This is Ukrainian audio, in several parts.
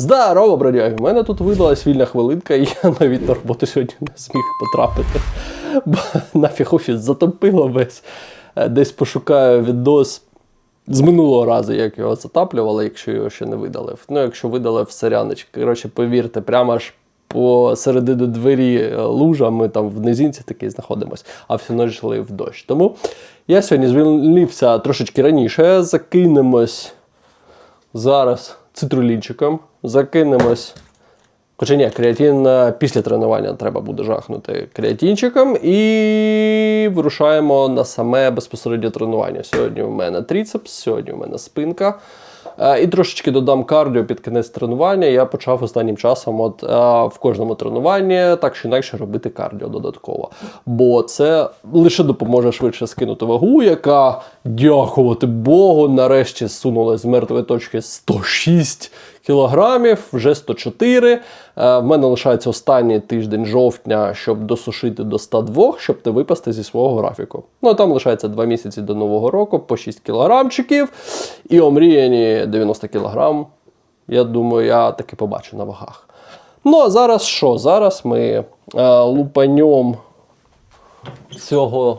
Здорово, бродяги! У мене тут видалась вільна хвилинка, і я навіть на роботу сьогодні не зміг потрапити. Бо нафіг офіс затопило весь. Е, Десь пошукаю відос з минулого разу, як його затаплювали, якщо його ще не видалив. Ну, якщо видалив сорянич. Коротше, повірте, прямо аж по середину двері е, лужа, ми там в низинці такий знаходимось, а всю ніч лив дощ. Тому я сьогодні звільнився трошечки раніше, закинемось зараз цитрулінчиком, закинемось. Хоча ні, креатин е, після тренування треба буде жахнути креатинчиком і вирушаємо на саме безпосередньо тренування. Сьогодні у мене тріцепс, сьогодні у мене спинка. Е, І трошечки додам кардіо під кінець тренування. Я почав останнім часом от, е, в кожному тренуванні так чи інакше робити кардіо додатково. Бо це лише допоможе швидше скинути вагу, яка, дякувати Богу, нарешті зсунула з мертвої точки 106 кілограмів, вже 104. Е, В мене лишається останній тиждень жовтня, щоб досушити до 102, щоб не випасти зі свого графіку. Ну а там лишається 2 місяці до нового року, по 6 кілограмчиків. І омріяні 90 кілограм. Я думаю, я таки побачу на вагах. Ну а зараз що? Зараз ми е, лупанем цього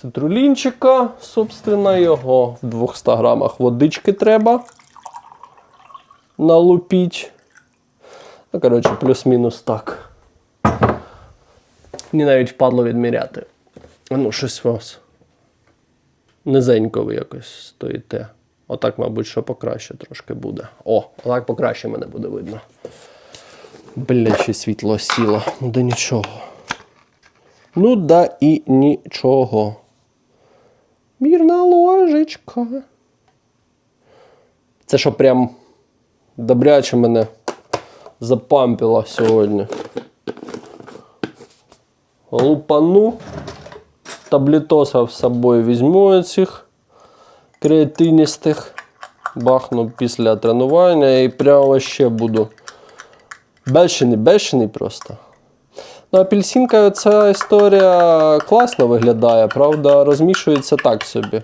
цитрулінчика, собственно, його в 200 грамах водички треба налупіть. Ну, коротше, плюс-мінус так. Мені навіть впадло відміряти. Ну, щось у вас низенько ви якось стоїте. Отак, мабуть, що покраще трошки буде. О, отак покраще мене буде видно. Бля, ще світло сіло. Ну да нічого. Ну да і нічого. Мірна ложечка. Це що прям добряче мене запампило сьогодні. Лупану. Таблетоса з собою візьму цих креатиністих. Бахну після тренування і прямо ще буду бешений, бешений просто. Ну, апельсинка ця історія класно виглядає, правда, розмішується так собі.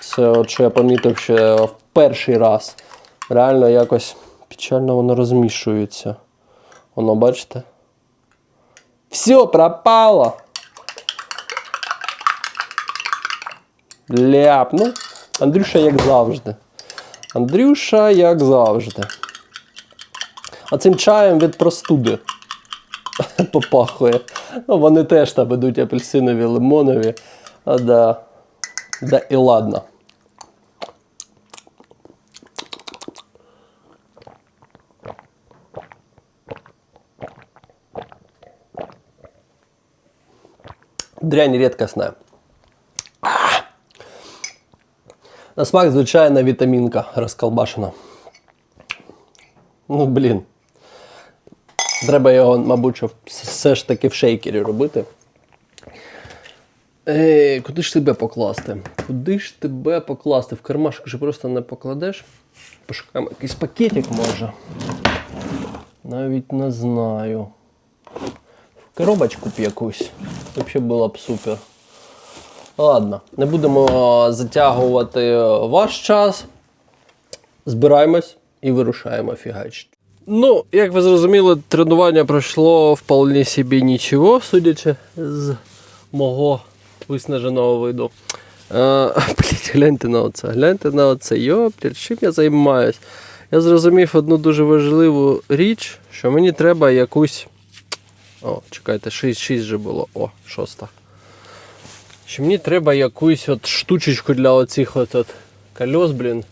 Це от що я помітив ще в перший раз. Реально якось печально воно розмішується. Воно, бачите? Все, пропало. Ляп. Ну, Андрюша, як завжди. Андрюша, як завжди. А цим чаєм від простуди попахує. Ну, вони теж там ідуть апельсинові, лимонові. А да. Да і ладно. Дрянь рідкісна. На смак звичайна вітамінка розколбашена. Ну, блін. Треба його, мабуть, все ж таки в шейкері робити. Ей, куди ж тебе покласти? Куди ж тебе покласти? В кармашок же просто не покладеш. Пошукаємо якийсь пакетик може. Навіть не знаю. В Коробочку б якусь. Взагалі було б супер. Ладно, не будемо затягувати ваш час. Збираємось і вирушаємо фігачити. Ну, як ви зрозуміли, тренування пройшло вполне собі нічого, судячи з мого виснаженого виду. Е, блять, гляньте на оце, гляньте на оце. Йоптір, чим я займаюсь? Я зрозумів одну дуже важливу річ, що мені треба якусь. О, чекайте, 6-6 же було. О, шоста. Що мені треба якусь от штучечку для оцих от, от кольос, блін,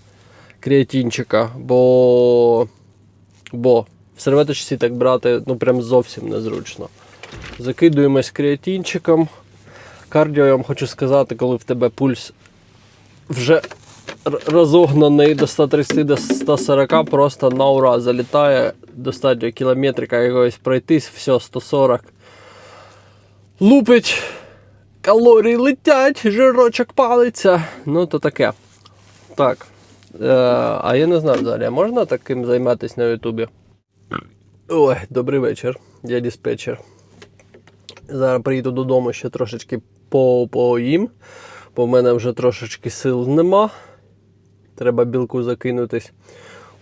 креатинчика, бо. Бо в серветочці так брати ну прям зовсім незручно. Закидуємось креатинчиком. Кардіо, я вам хочу сказати, коли в тебе пульс вже розогнаний до 130 до 140, просто на ура залітає достатньо кілометрика якогось пройтись, все, 140. Лупить, калорії летять, жирочок палиться. Ну, то таке. Так. Е, а я не знаю взагалі, а можна таким займатися на Ютубі? Ой, добрий вечір, я диспетчер. Зараз приїду додому ще трошечки по- поїм, бо в мене вже трошечки сил нема. Треба білку закинутись.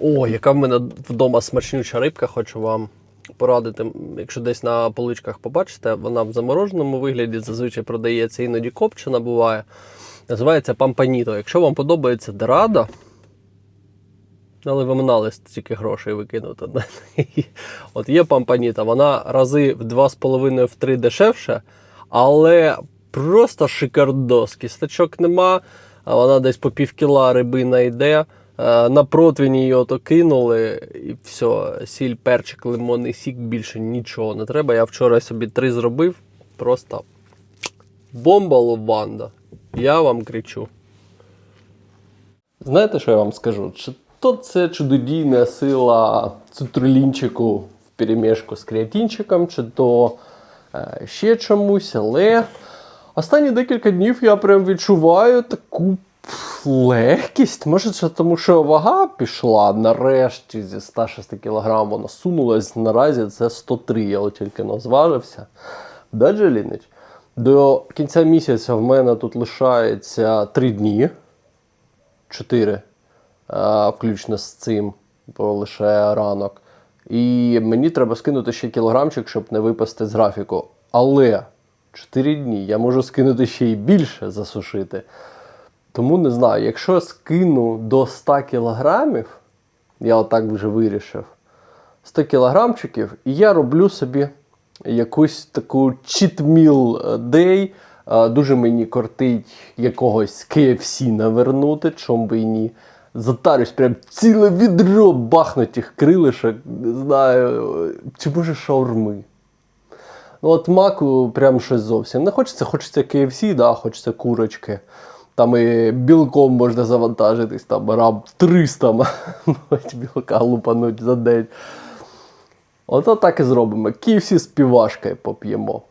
О, яка в мене вдома смачнюча рибка, хочу вам порадити. Якщо десь на поличках побачите, вона в замороженому вигляді зазвичай продається, іноді копчена буває. Називається пампаніто. Якщо вам подобається дорада, але минали стільки грошей викинути. От є пампаніта, вона рази в 2,5-3 дешевше, але просто шикардос. Кісточок нема, а вона десь по пів кіла рибина йде. Е, На противні її ото кинули, і все, сіль, перчик, лимонний сік, більше нічого не треба. Я вчора собі три зробив. Просто бомба лобанда. Я вам кричу. Знаєте, що я вам скажу? То це чудодійна сила цитрулінчику в перемішку з креатинчиком, чи то е, ще чомусь, але останні декілька днів я прям відчуваю таку легкість. Може, це тому, що вага пішла нарешті зі 106 кг вона сунулась. Наразі це 103, я тільки но зважився. Да, Джелінич? До кінця місяця в мене тут лишається 3 дні. 4, а, включно з цим, бо лише ранок. І мені треба скинути ще кілограмчик, щоб не випасти з графіку. Але 4 дні я можу скинути ще й більше засушити. Тому не знаю, якщо скину до 100 кілограмів, я отак вже вирішив, 100 кілограмчиків, і я роблю собі якусь таку. Е, Дуже мені кортить якогось KFC навернути, чом би і ні. Затарюсь прям ціле відро бахнутих крилишок, не знаю, чи може шаурми. Ну от маку прям щось зовсім. Не хочеться, хочеться KFC, да, хочеться курочки. Там і білком можна завантажитись, там раб 300 мабуть, білка лупануть за день. Ото так і зробимо. KFC з півашкою поп'ємо.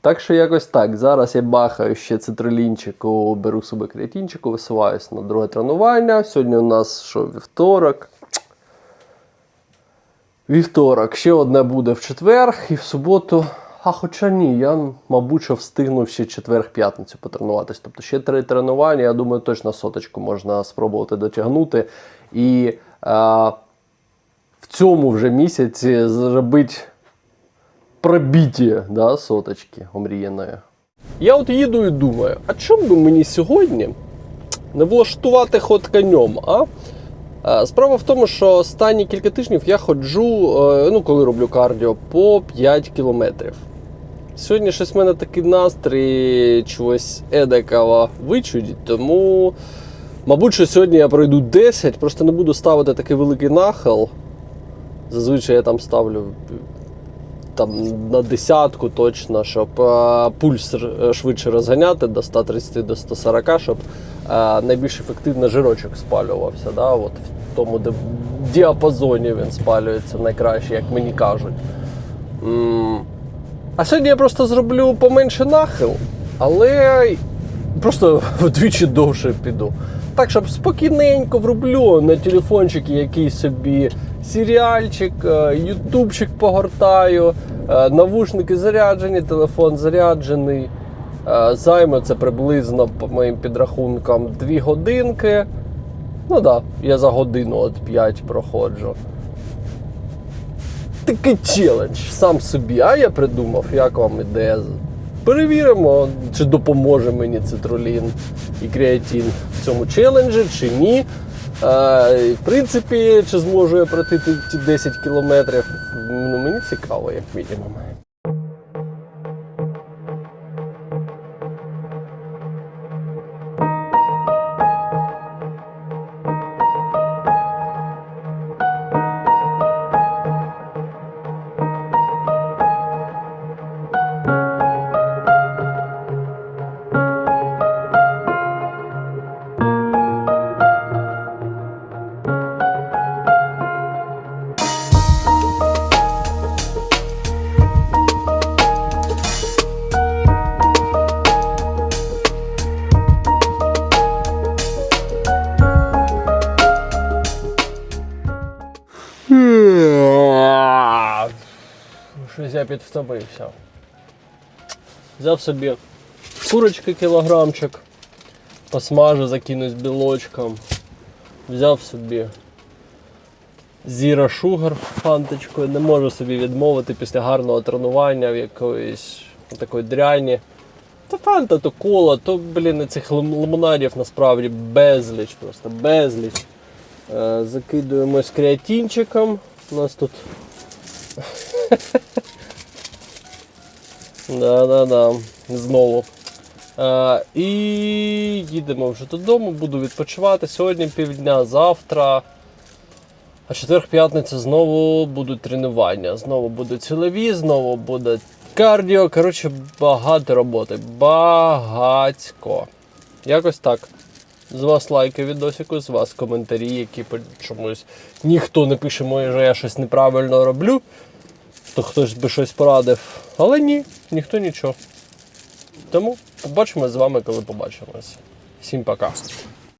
Так що якось так. Зараз я бахаю ще цитрулінчику, беру собі креатинчику, висуваюсь на друге тренування. Сьогодні у нас що, вівторок. Вівторок, ще одне буде в четвер і в суботу. А хоча ні, я, мабуть, що встигну ще четвер-п'ятницю потренуватись. Тобто ще три тренування, я думаю, точно соточку можна спробувати дотягнути. І а, в цьому вже місяці зробити пробіті да, соточки омріяної. Я от їду і думаю, а чому би мені сьогодні не влаштувати ход конем, а? Е, Справа в тому, що останні кілька тижнів я ходжу, е, ну коли роблю кардіо, по 5 кілометрів. Сьогодні щось в мене такий настрій чогось едакого вичудить, тому, мабуть, що сьогодні я пройду 10, просто не буду ставити такий великий нахил. Зазвичай я там ставлю там, на десятку точно, щоб е, пульс швидше розганяти до 130 до 140, щоб е, найбільш ефективно жирочок спалювався. Да? От в тому де діапазоні він спалюється найкраще, як мені кажуть. А сьогодні я просто зроблю поменше нахил, але просто вдвічі довше піду. Так, щоб спокійненько врублю на телефончик якийсь собі серіальчик, е, ютубчик погортаю, е, навушники заряджені, телефон заряджений. Е, Займе це приблизно по моїм підрахункам 2 годинки. Ну так, да, я за годину от 5 проходжу. Такий челендж сам собі, а я придумав, як вам ідея. Перевіримо, чи допоможе мені цитрулін і креатин в цьому челенджі, чи ні. І, в принципі, чи зможу я пройти ті 10 кілометрів, ну, мені цікаво, як мінімум. Щось я підвтомився. Взяв собі курочки кілограмчик, посмажу, закинусь білочком. Взяв собі Zero Sugar фанточкою. Не можу собі відмовити після гарного тренування в якоїсь такої дряні. Та фанта, то кола, то, блін, цих лим- лимонадів насправді безліч, просто безліч. Е, закидуємось креатинчиком. У нас тут. Да-да-да, знову. Е, і їдемо вже додому, буду відпочивати. Сьогодні півдня, завтра. А четверг-п'ятниця знову будуть тренування. Знову буде цілові, знову буде кардіо. Коротше, багато роботи. Багатько. Якось так. З вас лайки відосику, з вас коментарі, які чомусь ніхто не пише, може я щось неправильно роблю, то хтось би щось порадив. Але ні, ніхто нічого. Тому побачимось з вами, коли побачимось. Всім пока.